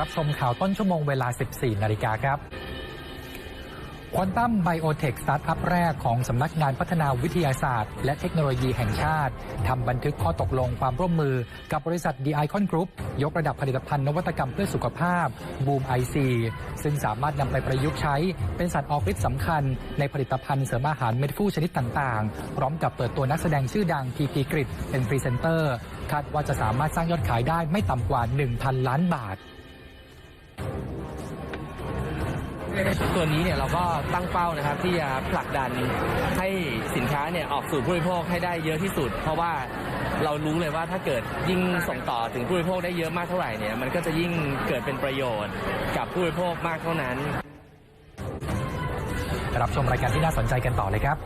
รับชมข่าวต้นชั่วโมงเวลา 14 นาฬิกาครับ ควอนตัมไบโอเทคสตาร์ทอัพแรกของสำนักงานพัฒนาวิทยาศาสตร์ และเทคโนโลยีแห่งชาติทำบันทึกข้อตกลงความร่วมมือ กับบริษัท d ีไอคอนกรุ๊ปยกระดับผลิตภัณฑ์นวัตกรรมเพื่อสุขภาพบูมไอซีซึ่งสามารถนำไปประยุกต์ใช้ เป็นสัตว์ออกฤทธิ์สำคัญ ในผลิตภัณฑ์เสริมอาหารเม็ดฟูชนิดต่างๆ พร้อมกับเปิดตัวนักแสดงชื่อดังพีพีกริดเป็นพรีเซนเตอร์คาดว่าจะสามารถสร้างยอดขายได้ไม่ต่ำกว่า 1,000 ล้านบาท ตัวนี้เนี่ยเราก็ตั้งเป้านะครับที่จะผลักดันให้สินค้าเนี่ยออกสู่ผู้บริโภคให้ได้เยอะที่สุด เพราะว่าเรารู้เลยว่าถ้าเกิดยิ่งส่งต่อถึงผู้บริโภคได้เยอะมากเท่าไหร่เนี่ยมันก็จะยิ่งเกิดเป็นประโยชน์กับผู้บริโภคมากเท่านั้น รับชมรายการที่น่าสนใจกันต่อเลยครับ